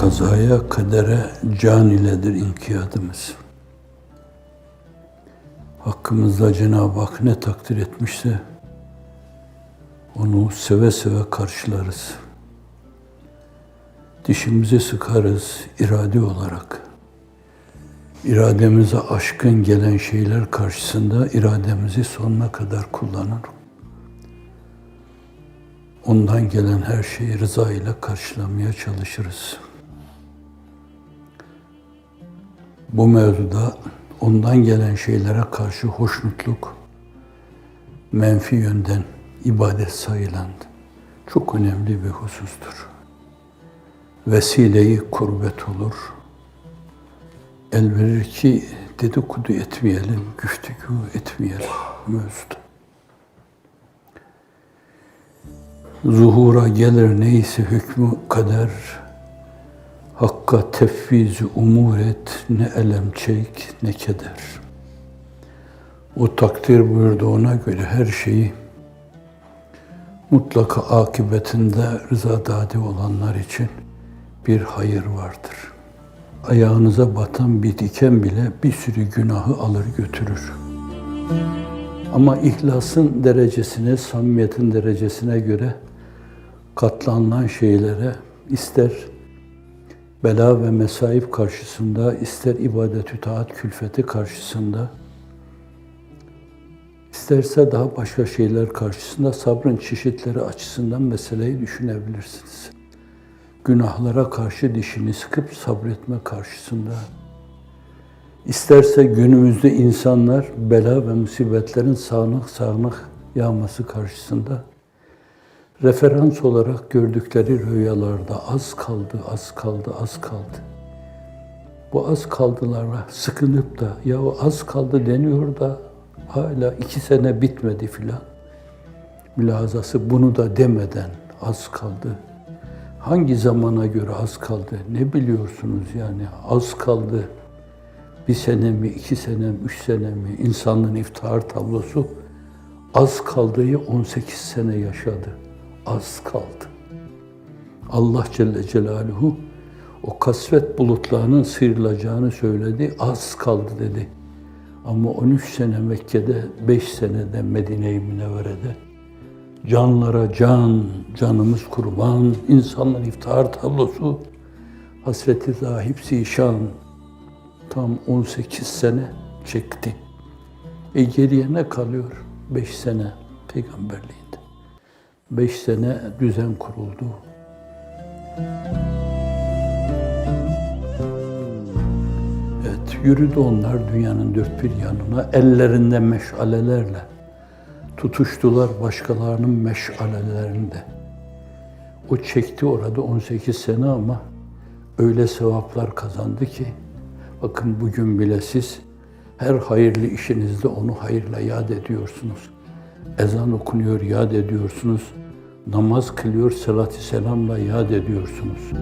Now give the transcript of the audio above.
Kazaya kadere can iledir inkiyadımız. Hakkımızda Cenab-ı Hak ne takdir etmişse onu seve seve karşılarız. Dişimizi sıkarız irade olarak. İrademize aşkın gelen şeyler karşısında irademizi sonuna kadar kullanır. Ondan gelen her şeyi rıza ile karşılamaya çalışırız. Bu mevzuda ondan gelen şeylere karşı hoşnutluk, menfi yönden ibadet sayılan çok önemli bir husustur. Vesileyi kurbet olur. El verir ki dedikodu etmeyelim, güftügü etmeyelim mevzuda. Zuhura gelir neyse hükmü kader, Hakka tefviz umur et, ne elem çek ne keder. O takdir buyurdu ona göre her şeyi mutlaka akıbetinde rıza dadi olanlar için bir hayır vardır. Ayağınıza batan bir diken bile bir sürü günahı alır götürür. Ama ihlasın derecesine, samimiyetin derecesine göre katlanılan şeylere ister bela ve mesaip karşısında, ister ibadet-ü taat külfeti karşısında, isterse daha başka şeyler karşısında sabrın çeşitleri açısından meseleyi düşünebilirsiniz. Günahlara karşı dişini sıkıp sabretme karşısında, isterse günümüzde insanlar bela ve musibetlerin sağanak sağanak yağması karşısında, referans olarak gördükleri rüyalarda az kaldı, az kaldı, az kaldı. Bu az kaldılara sıkınıp da ya az kaldı deniyor da hala iki sene bitmedi filan. Mülazası bunu da demeden az kaldı. Hangi zamana göre az kaldı? Ne biliyorsunuz yani? Az kaldı. Bir sene mi, iki sene mi, üç sene mi? İnsanlığın iftihar tablosu az kaldığı 18 sene yaşadı az kaldı. Allah Celle Celaluhu o kasvet bulutlarının sıyrılacağını söyledi, az kaldı dedi. Ama 13 sene Mekke'de, 5 senede Medine-i Münevvere'de canlara can, canımız kurban, insanların iftihar tablosu, hasreti zahip zişan tam 18 sene çekti. E geriye ne kalıyor? 5 sene peygamberliğinde. Beş sene düzen kuruldu. Evet, yürüdü onlar dünyanın dört bir yanına, ellerinde meşalelerle. Tutuştular başkalarının meşalelerinde. O çekti orada 18 sene ama öyle sevaplar kazandı ki, bakın bugün bile siz her hayırlı işinizde onu hayırla yad ediyorsunuz ezan okunuyor, yad ediyorsunuz. Namaz kılıyor, salatü selamla yad ediyorsunuz.